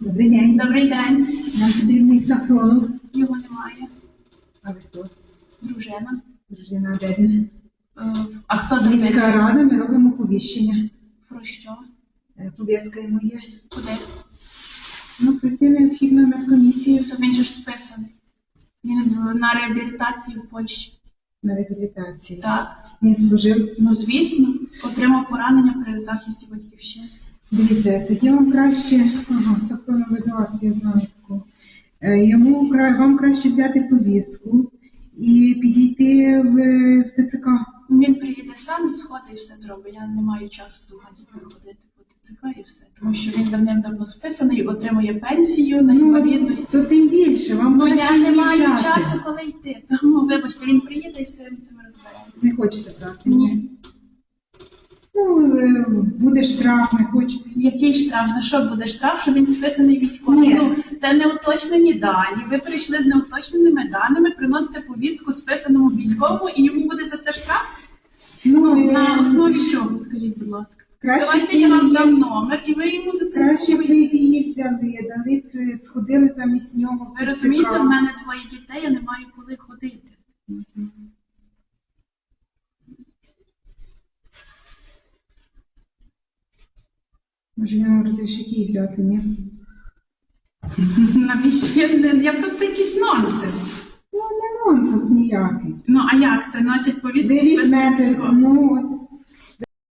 Добрий день. Добрий день. Нам потрібний Сафронов. Його немає. А ви хто? Дружина. Дружина Дедина. Е, А хто Міська рада, ми робимо повіщення. Про що? Е, Повістка йому є. Куди? Ну, прийти необхідно на комісію То він же ж списаний. Він на реабілітації в Польщі. на реабілітації. Так. Він служив. Ну, звісно, отримав поранення при захисті батьківщини. Дивіться, тоді вам краще, ага, Сафронов Едуард, я знаю таку. Е, Йому вам краще взяти повістку і підійти в, в ТЦК. Він приїде сам і сходить і все зробить. Я не маю часу з двома дітьми ходити по ТЦК і все. Тому що він давним-давно списаний, отримує пенсію на інвалідність. то тим більше, вам Ну я не маю взяти. часу, коли йти. Тому вибачте, він приїде і все ми цим розберемося. Не хочете брати? Ні. Ну, е, буде штраф, не хочете. Який штраф? За що буде штраф, що він списаний військовий? Ну, це неуточнені дані. Ви прийшли з неуточненими даними, приносите повістку списаному військовому, і йому буде за це штраф? Ну, е, На основі чого, скажіть, будь ласка? Краще Давайте я вам дам номер, і ви йому Краще б ви її взяли, дали б, сходили замість нього. Ви розумієте, в мене двоє дітей, я не маю коли ходити. Може, я розрішики взяти, ні? Навіщо? Я, не- я просто якийсь нонсенс. Ну, не нонсенс ніякий. Ну а як це? Носять повістки з списані ну, от,